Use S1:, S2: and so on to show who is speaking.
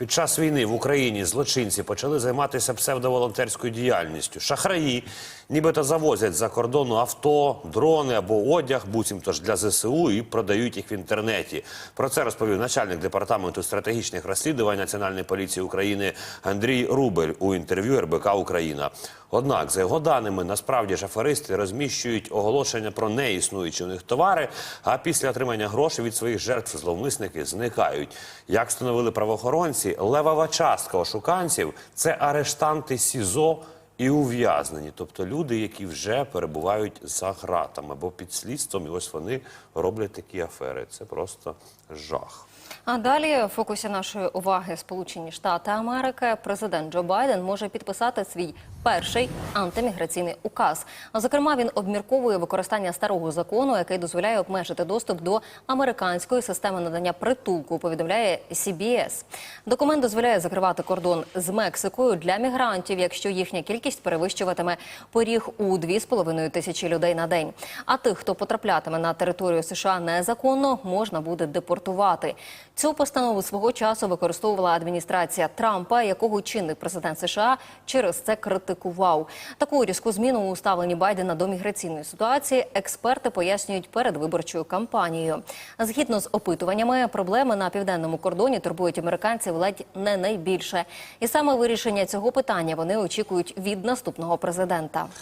S1: Під час війни в Україні злочинці почали займатися псевдоволонтерською діяльністю. Шахраї нібито завозять за кордону авто, дрони або одяг, буцімто ж для ЗСУ, і продають їх в інтернеті. Про це розповів начальник департаменту стратегічних розслідувань Національної поліції України Андрій Рубель у інтерв'ю РБК Україна. Однак, за його даними, насправді ж розміщують оголошення про неіснуючі у них товари, а після отримання грошей від своїх жертв зловмисники зникають. Як встановили правоохоронці, левова частка ошуканців це арештанти СІЗО і ув'язнені, тобто люди, які вже перебувають за гратами або під слідством, і ось вони роблять такі афери. Це просто жах.
S2: А далі в фокусі нашої уваги Сполучені Штати Америки. Президент Джо Байден може підписати свій перший антиміграційний указ. А зокрема, він обмірковує використання старого закону, який дозволяє обмежити доступ до американської системи надання притулку. Повідомляє CBS. Документ дозволяє закривати кордон з Мексикою для мігрантів, якщо їхня кількість перевищуватиме поріг у 2,5 тисячі людей на день. А тих, хто потраплятиме на територію США незаконно, можна буде депортувати. Цю постанову свого часу використовувала адміністрація Трампа, якого чинний президент США через це критикував. Таку різку зміну у ставленні Байдена до міграційної ситуації експерти пояснюють перед виборчою кампанією. Згідно з опитуваннями, проблеми на південному кордоні турбують американців ледь не найбільше, і саме вирішення цього питання вони очікують від наступного президента.